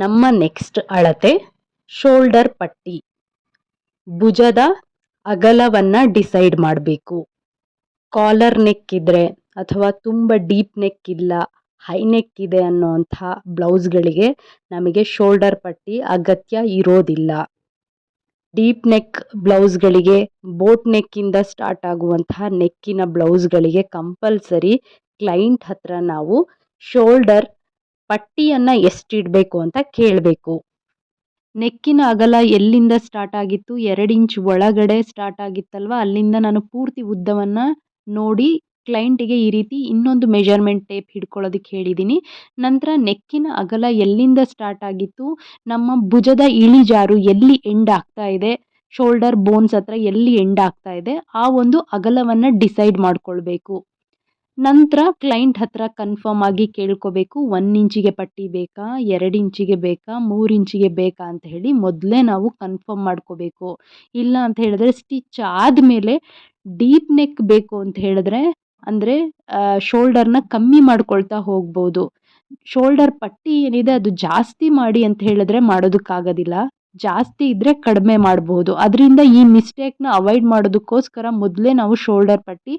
ನಮ್ಮ ನೆಕ್ಸ್ಟ್ ಅಳತೆ ಶೋಲ್ಡರ್ ಪಟ್ಟಿ. ಭುಜದ ಅಗಲವನ್ನು ಡಿಸೈಡ್ ಮಾಡಬೇಕು. ಕಾಲರ್ ನೆಕ್ ಇದ್ದರೆ ಅಥವಾ ತುಂಬ ಡೀಪ್ ನೆಕ್ ಇಲ್ಲ ಹೈ ನೆಕ್ ಇದೆ ಅನ್ನೋಂಥ ಬ್ಲೌಸ್ಗಳಿಗೆ ನಮಗೆ ಶೋಲ್ಡರ್ ಪಟ್ಟಿ ಅಗತ್ಯ ಇರೋದಿಲ್ಲ. ಡೀಪ್ ನೆಕ್ ಬ್ಲೌಸ್ಗಳಿಗೆ ಬೋಟ್ ನೆಕ್ಕಿಂದ ಸ್ಟಾರ್ಟ್ ಆಗುವಂತಹ ನೆಕ್ಕಿನ ಬ್ಲೌಸ್ಗಳಿಗೆ ಕಂಪಲ್ಸರಿ ಕ್ಲೈಂಟ್ ಹತ್ರ ನಾವು ಶೋಲ್ಡರ್ ಪಟ್ಟಿಯನ್ನು ಎಷ್ಟಿಡಬೇಕು ಅಂತ ಕೇಳಬೇಕು. ನೆಕ್ಕಿನ ಅಗಲ ಎಲ್ಲಿಂದ ಸ್ಟಾರ್ಟ್ ಆಗಿತ್ತು? ಎರಡು ಇಂಚ್ ಒಳಗಡೆ ಸ್ಟಾರ್ಟ್ ಆಗಿತ್ತಲ್ವ? ಅಲ್ಲಿಂದ ನಾನು ಪೂರ್ತಿ ಉದ್ದವನ್ನು ನೋಡಿ ಕ್ಲೈಂಟಿಗೆ ಈ ರೀತಿ ಇನ್ನೊಂದು ಮೆಜರ್ಮೆಂಟ್ ಟೇಪ್ ಹಿಡ್ಕೊಳ್ಳೋದಕ್ಕೆ ಹೇಳಿದ್ದೀನಿ ನಂತರ ನೆಕ್ಕಿನ ಅಗಲ ಎಲ್ಲಿಂದ ಸ್ಟಾರ್ಟ್ ಆಗಿತ್ತು? ನಮ್ಮ ಭುಜದ ಇಳಿಜಾರು ಎಲ್ಲಿ ಎಂಡ್ ಆಗ್ತಾ ಇದೆ? ಶೋಲ್ಡರ್ ಬೋನ್ಸ್ ಹತ್ರ ಎಲ್ಲಿ ಎಂಡ್ ಆಗ್ತಾ ಇದೆ? ಆ ಒಂದು ಅಗಲವನ್ನು ಡಿಸೈಡ್ ಮಾಡ್ಕೊಳ್ಬೇಕು. ನಂತರ ಕ್ಲೈಂಟ್ ಹತ್ರ ಕನ್ಫರ್ಮ್ ಆಗಿ ಕೇಳ್ಕೋಬೇಕು ಒನ್ ಇಂಚಿಗೆ ಪಟ್ಟಿ ಬೇಕಾ, ಎರಡು ಇಂಚಿಗೆ ಬೇಕಾ, ಮೂರು ಇಂಚಿಗೆ ಬೇಕಾ ಅಂತ ಹೇಳಿ ಮೊದಲೇ ನಾವು ಕನ್ಫರ್ಮ್ ಮಾಡ್ಕೋಬೇಕು. ಇಲ್ಲ ಅಂತ ಹೇಳಿದ್ರೆ ಸ್ಟಿಚ್ ಆದಮೇಲೆ ಡೀಪ್ ನೆಕ್ ಬೇಕು ಅಂತ ಹೇಳಿದ್ರೆ, ಅಂದರೆ ಶೋಲ್ಡರ್ನ ಕಮ್ಮಿ ಮಾಡ್ಕೊಳ್ತಾ ಹೋಗ್ಬೋದು. ಶೋಲ್ಡರ್ ಪಟ್ಟಿ ಏನಿದೆ ಅದು ಜಾಸ್ತಿ ಮಾಡಿ ಅಂತ ಹೇಳಿದ್ರೆ ಮಾಡೋದಕ್ಕಾಗೋದಿಲ್ಲ. ಜಾಸ್ತಿ ಇದ್ದರೆ ಕಡಿಮೆ ಮಾಡ್ಬೋದು. ಅದರಿಂದ ಈ ಮಿಸ್ಟೇಕ್ನ ಅವಾಯ್ಡ್ ಮಾಡೋದಕ್ಕೋಸ್ಕರ ಮೊದಲೇ ನಾವು ಶೋಲ್ಡರ್ ಪಟ್ಟಿ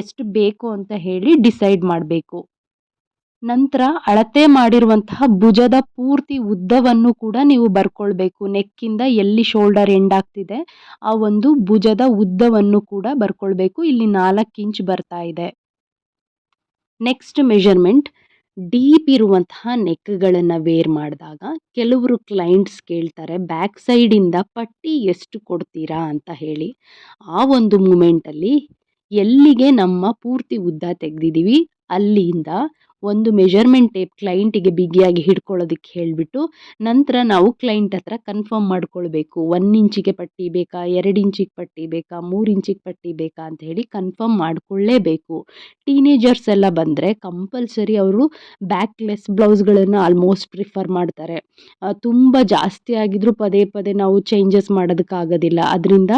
ಎಷ್ಟು ಬೇಕು ಅಂತ ಹೇಳಿ ಡಿಸೈಡ್ ಮಾಡಬೇಕು. ನಂತರ ಅಳತೆ ಮಾಡಿರುವಂತಹ ಭುಜದ ಪೂರ್ತಿ ಉದ್ದವನ್ನು ಕೂಡ ನೀವು ಬರ್ಕೊಳ್ಬೇಕು. ನೆಕ್ಕಿಂದ ಎಲ್ಲಿ ಶೋಲ್ಡರ್ ಎಂಡ್ ಆಗ್ತಿದೆ ಆ ಒಂದು ಭುಜದ ಉದ್ದವನ್ನು ಕೂಡ ಬರ್ಕೊಳ್ಬೇಕು. ಇಲ್ಲಿ ನಾಲ್ಕು ಇಂಚ್ ಬರ್ತಾ ಇದೆ. ನೆಕ್ಸ್ಟ್ ಮೆಷರ್ಮೆಂಟ್ ಡೀಪ್ ಇರುವಂತಹ ನೆಕ್ಗಳನ್ನು ವೇರ್ ಮಾಡಿದಾಗ ಕೆಲವರು ಕ್ಲೈಂಟ್ಸ್ ಕೇಳ್ತಾರೆ, ಬ್ಯಾಕ್ ಸೈಡಿಂದ ಪಟ್ಟಿ ಎಷ್ಟು ಕೊಡ್ತೀರಾ? ಅಂತ ಹೇಳಿ. ಆ ಒಂದು ಮೂಮೆಂಟಲ್ಲಿ ಎಲ್ಲಿಗೆ ನಮ್ಮ ಪೂರ್ತಿ ಉದ್ದ ತೆಗೆದಿದ್ದೀವಿ ಅಲ್ಲಿಂದ ಒಂದು ಮೆಜರ್ಮೆಂಟ್ ಟೇಪ್ ಕ್ಲೈಂಟಿಗೆ ಬಿಗಿಯಾಗಿ ಹಿಡ್ಕೊಳ್ಳೋದಕ್ಕೆ ಹೇಳಿಬಿಟ್ಟು ನಂತರ ನಾವು ಕ್ಲೈಂಟ್ ಹತ್ರ ಕನ್ಫರ್ಮ್ ಮಾಡ್ಕೊಳ್ಬೇಕು. ಒನ್ ಇಂಚಿಗೆ ಪಟ್ಟಿ ಬೇಕಾ, ಎರಡು ಇಂಚಿಗೆ ಪಟ್ಟಿ ಬೇಕಾ, ಮೂರು ಇಂಚಿಗೆ ಪಟ್ಟಿ ಬೇಕಾ ಅಂತ ಹೇಳಿ ಕನ್ಫರ್ಮ್ ಮಾಡಿಕೊಳ್ಳೇಬೇಕು. ಟೀನೇಜರ್ಸ್ ಎಲ್ಲ ಬಂದರೆ ಕಂಪಲ್ಸರಿ ಅವರು ಬ್ಯಾಕ್ಲೆಸ್ ಬ್ಲೌಸ್ಗಳನ್ನು ಆಲ್ಮೋಸ್ಟ್ ಪ್ರಿಫರ್ ಮಾಡ್ತಾರೆ. ತುಂಬ ಜಾಸ್ತಿ ಆಗಿದ್ರೂ ಪದೇ ಪದೇ ನಾವು ಚೇಂಜಸ್ ಮಾಡೋದಕ್ಕಾಗೋದಿಲ್ಲ. ಅದರಿಂದ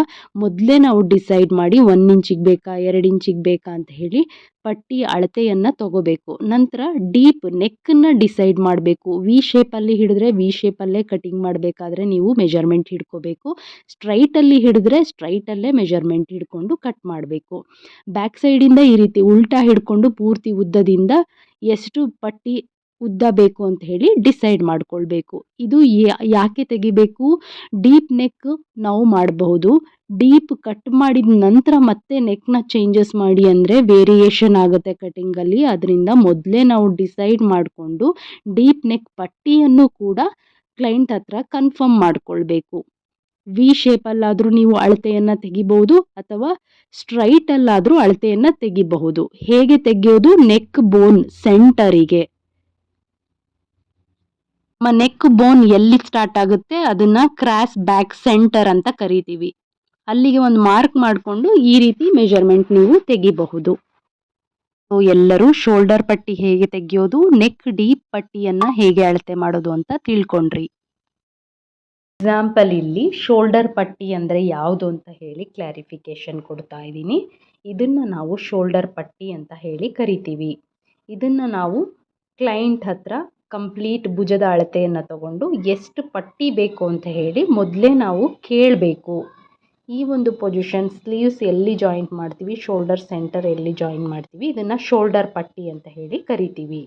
ಮೊದಲೇ ನಾವು ಡಿಸೈಡ್ ಮಾಡಿ ಒನ್ ಇಂಚಿಗೆ ಬೇಕಾ, ಎರಡು ಇಂಚಿಗೆ ಬೇಕಾ ಅಂತ ಹೇಳಿ ಪಟ್ಟಿ ಅಳತೆಯನ್ನು ತಗೋಬೇಕು. ನಂತರ ಡೀಪ್ ನೆಕ್ಕನ್ನು ಡಿಸೈಡ್ ಮಾಡಬೇಕು. ವಿ ಶೇಪಲ್ಲಿ ಹಿಡಿದ್ರೆ ವಿ ಶೇಪಲ್ಲೇ ಕಟಿಂಗ್ ಮಾಡಬೇಕಾದ್ರೆ ನೀವು ಮೆಜರ್ಮೆಂಟ್ ಹಿಡ್ಕೋಬೇಕು. ಸ್ಟ್ರೈಟಲ್ಲಿ ಹಿಡಿದ್ರೆ ಸ್ಟ್ರೈಟಲ್ಲೇ ಮೆಜರ್ಮೆಂಟ್ ಹಿಡ್ಕೊಂಡು ಕಟ್ ಮಾಡಬೇಕು. ಬ್ಯಾಕ್ ಸೈಡಿಂದ ಈ ರೀತಿ ಉಲ್ಟಾ ಹಿಡ್ಕೊಂಡು ಪೂರ್ತಿ ಉದ್ದದಿಂದ ಎಷ್ಟು ಪಟ್ಟಿ ಉದ್ದ ಬೇಕು ಅಂತ ಹೇಳಿ ಡಿಸೈಡ್ ಮಾಡ್ಕೊಳ್ಬೇಕು. ಇದು ಯಾಕೆ ತೆಗಿಬೇಕು? ಡೀಪ್ ನೆಕ್ ನಾವು ಮಾಡಬಹುದು. ಡೀಪ್ ಕಟ್ ಮಾಡಿದ ನಂತರ ಮತ್ತೆ ನೆಕ್ನ ಚೇಂಜಸ್ ಮಾಡಿ ಅಂದರೆ ವೇರಿಯೇಷನ್ ಆಗುತ್ತೆ ಕಟಿಂಗಲ್ಲಿ ಅದರಿಂದ ಮೊದಲೇ ನಾವು ಡಿಸೈಡ್ ಮಾಡಿಕೊಂಡು ಡೀಪ್ ನೆಕ್ ಪಟ್ಟಿಯನ್ನು ಕೂಡ ಕ್ಲೈಂಟ್ ಹತ್ರ ಕನ್ಫರ್ಮ್ ಮಾಡಿಕೊಳ್ಬೇಕು. ವಿ ಶೇಪಲ್ಲಾದರೂ ನೀವು ಅಳತೆಯನ್ನು ತೆಗಿಬಹುದು ಅಥವಾ ಸ್ಟ್ರೈಟಲ್ಲಾದರೂ ಅಳತೆಯನ್ನು ತೆಗಿಬಹುದು. ಹೇಗೆ ತೆಗೆಯೋದು? ನೆಕ್ ಬೋನ್ ಸೆಂಟರಿಗೆ ನೆಕ್ ಬೋನ್ ಎಲ್ಲಿ ಸ್ಟಾರ್ಟ್ ಆಗುತ್ತೆ? ಅದನ್ನ ಕ್ರಾಸ್ ಬ್ಯಾಕ್ ಸೆಂಟರ್ ಅಂತ ಕರಿತೀವಿ. ಅಲ್ಲಿಗೆ ಒಂದು ಮಾರ್ಕ್ ಮಾಡಿಕೊಂಡು ಈ ರೀತಿ ಮೆಜರ್ಮೆಂಟ್ ನೀವು ತೆಗಿಬಹುದು. ಎಲ್ಲರೂ ಶೋಲ್ಡರ್ ಪಟ್ಟಿ ಹೇಗೆ ತೆಗೆಯೋದು? ನೆಕ್ ಡೀಪ್ ಪಟ್ಟಿಯನ್ನು ಹೇಗೆ ಅಳತೆ ಮಾಡೋದು ಅಂತ ತಿಳ್ಕೊಂಡ್ರಿ. ಎಕ್ಸಾಂಪಲ್ ಇಲ್ಲಿ ಶೋಲ್ಡರ್ ಪಟ್ಟಿ ಅಂದರೆ ಯಾವುದು ಅಂತ ಹೇಳಿ ಕ್ಲಾರಿಫಿಕೇಶನ್ ಕೊಡ್ತಾ ಇದ್ದೀನಿ. ಇದನ್ನು ನಾವು ಶೋಲ್ಡರ್ ಪಟ್ಟಿ ಅಂತ ಹೇಳಿ ಕರಿತೀವಿ. ಇದನ್ನು ನಾವು ಕ್ಲೈಂಟ್ ಹತ್ರ ಕಂಪ್ಲೀಟ್ ಭುಜದ ಅಳತೆಯನ್ನು ತಗೊಂಡು ಎಷ್ಟು ಪಟ್ಟಿ ಬೇಕು ಅಂತ ಹೇಳಿ ಮೊದಲೇ ನಾವು ಕೇಳಬೇಕು. ಈ ಒಂದು ಪೊಸಿಷನ್ ಸ್ಲೀವ್ಸ್ ಎಲ್ಲಿ ಜಾಯಿಂಟ್ ಮಾಡ್ತೀವಿ ಶೋಲ್ಡರ್ ಸೆಂಟರ್ ಎಲ್ಲಿ ಜಾಯಿನ್ ಮಾಡ್ತೀವಿ, ಇದನ್ನು ಶೋಲ್ಡರ್ ಪಟ್ಟಿ ಅಂತ ಹೇಳಿ ಕರಿತೀವಿ.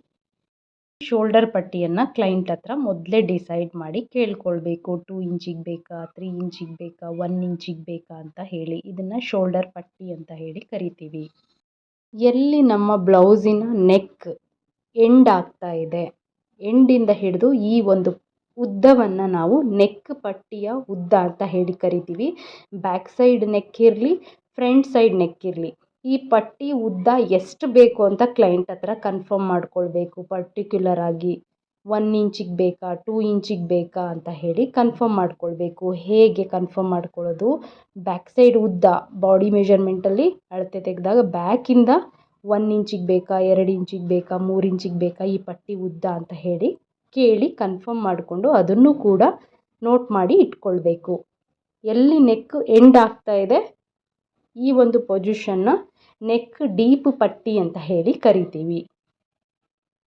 ಶೋಲ್ಡರ್ ಪಟ್ಟಿಯನ್ನು ಕ್ಲೈಂಟ್ ಹತ್ರ ಮೊದಲೇ ಡಿಸೈಡ್ ಮಾಡಿ ಕೇಳ್ಕೊಳ್ಬೇಕು. ಟೂ ಇಂಚಿಗೆ ಬೇಕಾ ತ್ರೀ ಇಂಚಿಗೆ ಬೇಕಾ ಒನ್ ಇಂಚಿಗೆ ಬೇಕಾ ಅಂತ ಹೇಳಿ ಇದನ್ನು ಶೋಲ್ಡರ್ ಪಟ್ಟಿ ಅಂತ ಹೇಳಿ ಕರಿತೀವಿ. ಎಲ್ಲಿ ನಮ್ಮ ಬ್ಲೌಸಿನ ನೆಕ್ ಎಂಡ್ ಆಗ್ತಾ ಇದೆ ಎಂಡಿಂದ ಹಿಡಿದು ಈ ಒಂದು ಉದ್ದವನ್ನು ನಾವು ನೆಕ್ ಪಟ್ಟಿಯ ಉದ್ದ ಅಂತ ಹೇಳಿ ಕರಿತೀವಿ. ಬ್ಯಾಕ್ ಸೈಡ್ ನೆಕ್ ಇರಲಿ, ಫ್ರಂಟ್ ಸೈಡ್ ನೆಕ್ ಇರಲಿ. ಈ ಪಟ್ಟಿ ಉದ್ದ ಎಷ್ಟು ಬೇಕು ಅಂತ ಕ್ಲೈಂಟ್ ಹತ್ರ ಕನ್ಫರ್ಮ್ ಮಾಡ್ಕೊಳ್ಬೇಕು. ಪರ್ಟಿಕ್ಯುಲರ್ ಆಗಿ ಒನ್ ಇಂಚಿಗೆ ಬೇಕಾ ಟೂ ಇಂಚಿಗೆ ಬೇಕಾ ಅಂತ ಹೇಳಿ ಕನ್ಫರ್ಮ್ ಮಾಡ್ಕೊಳ್ಬೇಕು. ಹೇಗೆ ಕನ್ಫರ್ಮ್ ಮಾಡ್ಕೊಳ್ಳೋದು? ಬ್ಯಾಕ್ ಸೈಡ್ ಉದ್ದ ಬಾಡಿ ಮೆಜರ್ಮೆಂಟಲ್ಲಿ ಅಳತೆ ತೆಗೆದಾಗ ಬ್ಯಾಕಿಂದ ಒನ್ ಇಂಚಿಗೆ ಬೇಕಾ, ಎರಡು ಇಂಚಿಗೆ ಬೇಕಾ, ಮೂರು ಇಂಚಿಗೆ ಬೇಕಾ ಈ ಪಟ್ಟಿ ಉದ್ದ ಅಂತ ಹೇಳಿ ಕೇಳಿ ಕನ್ಫರ್ಮ್ ಮಾಡಿಕೊಂಡು ಅದನ್ನು ಕೂಡ ನೋಟ್ ಮಾಡಿ ಇಟ್ಕೊಳ್ಬೇಕು. ಎಲ್ಲಿ ನೆಕ್ ಎಂಡ್ ಆಗ್ತಾ ಇದೆ, ಈ ಒಂದು ಪೊಸಿಷನ್ನ ನೆಕ್ ಡೀಪ್ ಪಟ್ಟಿ ಅಂತ ಹೇಳಿ ಕರಿತೀವಿ.